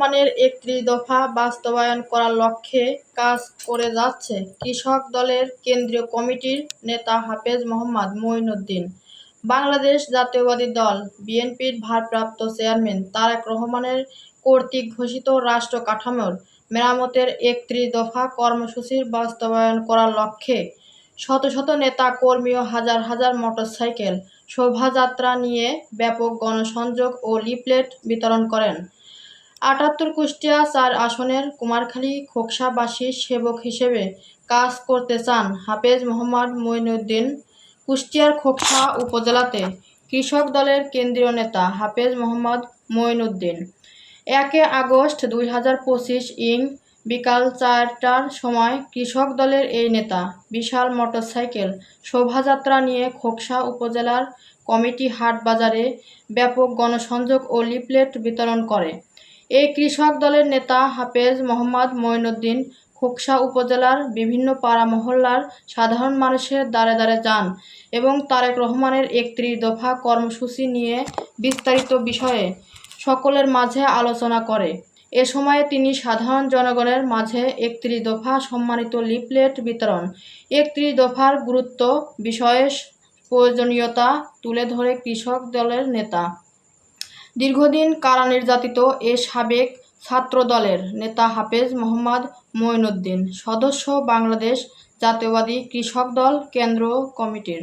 রহমানের একত্রিশ দফা বাস্তবায়ন করার লক্ষ্যে কাজ করে যাচ্ছে কৃষক দলের কেন্দ্রীয় কমিটির নেতা হাফেজ মোহাম্মদ মঈনুদ্দিন। বাংলাদেশ জাতীয়বাদী দল, বিএনপির ভারপ্রাপ্ত চেয়ারম্যান তারেক রহমানের কর্তৃক ঘোষিত রাষ্ট্র কাঠামোর মেরামতের একত্রিশ দফা কর্মসূচির বাস্তবায়ন করার লক্ষ্যে শত শত নেতা কর্মী ও হাজার হাজার মোটরসাইকেল শোভাযাত্রা নিয়ে ব্যাপক গণসংযোগ ও লিফলেট বিতরণ করেন। আটাত্তর কুষ্টিয়া চার আসনের কুমারখালী খোকসাবাসীর সেবক হিসেবে কাজ করতে চান হাফেজ মোহাম্মদ মঈনুদ্দিন কুষ্টিয়ার খোকসা উপজেলাতে কৃষক দলের কেন্দ্রীয় নেতা হাফেজ মোহাম্মদ মঈনুদ্দিন একে আগস্ট দুই হাজার পঁচিশ ইং বিকাল চারটার সময় কৃষক দলের এই নেতা বিশাল মোটরসাইকেল শোভাযাত্রা নিয়ে খোকসা উপজেলার কমিটি হাট বাজারে ব্যাপক গণসংযোগ ও লিফলেট বিতরণ করে। এই কৃষক দলের নেতা হাফেজ মোহাম্মদ মঈনুদ্দিন খোকসা উপজেলার বিভিন্ন পাড়া মহল্লার সাধারণ মানুষের দ্বারে দ্বারে যান এবং তারেক রহমানের একত্রিশ দফা কর্মসূচি নিয়ে বিস্তারিত বিষয়ে সকলের মাঝে আলোচনা করে। এ সময়ে তিনি সাধারণ জনগণের মাঝে একত্রিশ দফা সম্মানিত লিফলেট বিতরণ, একত্রিশ দফার গুরুত্ব, বিষয়ে প্রয়োজনীয়তা তুলে ধরে কৃষক দলের নেতা। দীর্ঘদিন কারা নির্যাতিত এ সাবেক ছাত্রদলের নেতা হাফেজ মোহাম্মদ মঈনুদ্দিন, সদস্য বাংলাদেশ জাতীয়বাদী কৃষক দল কেন্দ্র কমিটির।